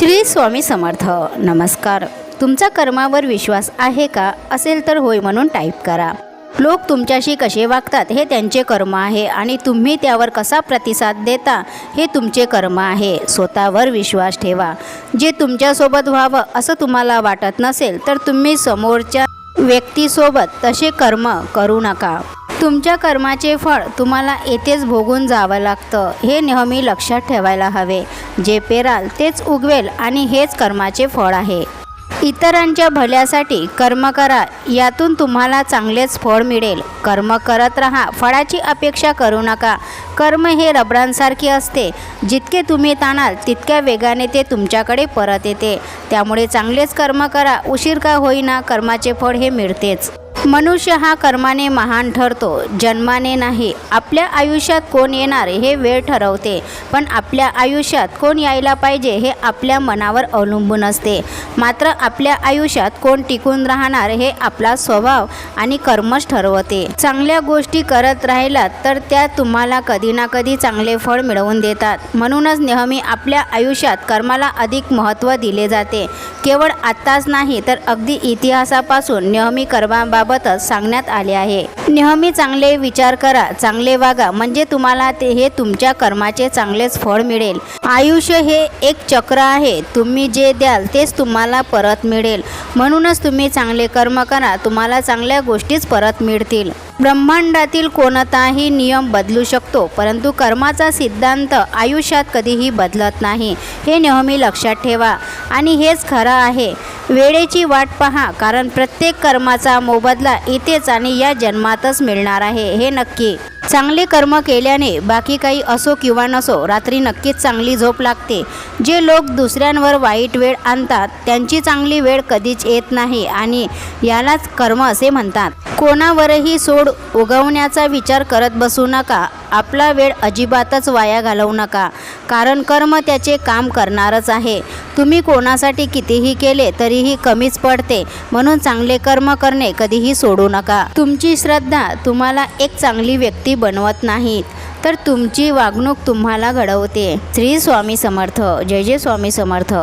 श्री स्वामी समर्थ. नमस्कार. तुमचा कर्मावर विश्वास आहे का? असेल तर होय म्हणून टाईप करा. लोक तुमच्याशी कसे वागतात हे त्यांचे कर्म आहे आणि तुम्ही त्यावर कसा प्रतिसाद देता हे तुमचे कर्म आहे. स्वतःवर विश्वास ठेवा. जे तुमच्यासोबत व्हावं असं तुम्हाला वाटत नसेल तर तुम्ही समोरच्या व्यक्तीसोबत तसे कर्म करू नका. तुमच्या कर्माचे फळ तुम्हाला येथेच भोगून जावं लागतं. हे नेहमी लक्षात ठेवायला हवे. जे पेराल तेच उगवेल आणि हेच कर्माचे फळ आहे. इतरांच्या भल्यासाठी कर्म करा. यातून तुम्हाला चांगलेच फळ मिळेल. कर्म करत राहा. फळाची अपेक्षा करू नका. कर्म हे रबरांसारखे असते. जितके तुम्ही ताणाल तितक्या वेगाने ते तुमच्याकडे परत येते. त्यामुळे चांगलेच कर्म करा. उशीर का होईना कर्माचे फळ हे मिळतेच. मनुष्य हा कर्माने महान ठरतो जन्माने नाही. आपल्या आयुष्यात कोण येणार हे वेळ ठरवते पण आपल्या आयुष्यात कोण यायला पाहिजे हे आपल्या मनावर अवलंबून असते. मात्र आपल्या आयुष्यात कोण टिकून राहणार हे आपला स्वभाव आणि कर्मच ठरवते. चांगल्या गोष्टी करत राहिलात तर त्या तुम्हाला कधी ना कधी चांगले फळ मिळवून देतात. म्हणूनच नेहमी आपल्या आयुष्यात कर्माला अधिक महत्त्व दिले जाते. केवळ आत्ताच नाही तर अगदी इतिहासापासून नेहमी कर्माबाबत याबाबतच सांगण्यात आले आहे. नेहमी चांगले विचार करा चांगले वागा म्हणजे तुम्हाला ते हे तुमच्या कर्माचे चांगलेच फळ मिळेल. आयुष्य हे एक चक्र आहे तुम्ही जे द्याल तेच तुम्हाला परत मिळेल. म्हणूनच तुम्ही चांगले कर्म करा तुम्हाला चांगल्या गोष्टीच परत मिळतील. ब्रह्मांडातील कोणताही नियम बदलू शकतो परंतु कर्माचा सिद्धांत आयुष्यात कधीही बदलत नाही. हे नेहमी लक्षात ठेवा. आणि हेच खरं आहे. वेळेची वाट पहा कारण प्रत्येक कर्माचा मोबदला इथेच आणि या जन्मातच मिळणार आहे. हे नक्की चांगले कर्म केल्याने बाकी काही असो किंवा नसो रात्री नक्कीच चांगली झोप लागते. जे लोक दुसऱ्यांवर वाईट वेळ आणतात त्यांची चांगली वेळ कधीच येत नाही आणि यालाच कर्म असे म्हणतात. कोणावरही सोड उगवण्याचा विचार करत बसू नका. आपला वेळ अजिबातच वाया घालवू नका. कारण कर्म त्याचे काम करणारच आहे. तुम्ही कोणासाठी कितीही केले तरीही कमीच पडते. म्हणून चांगले कर्म करणे कधीही सोडू नका. तुमची श्रद्धा तुम्हाला एक चांगली व्यक्ती बनवत नाहीत. तर तुमची वागणूक तुम्हाला घडवते. श्री स्वामी समर्थ. जय जय स्वामी समर्थ.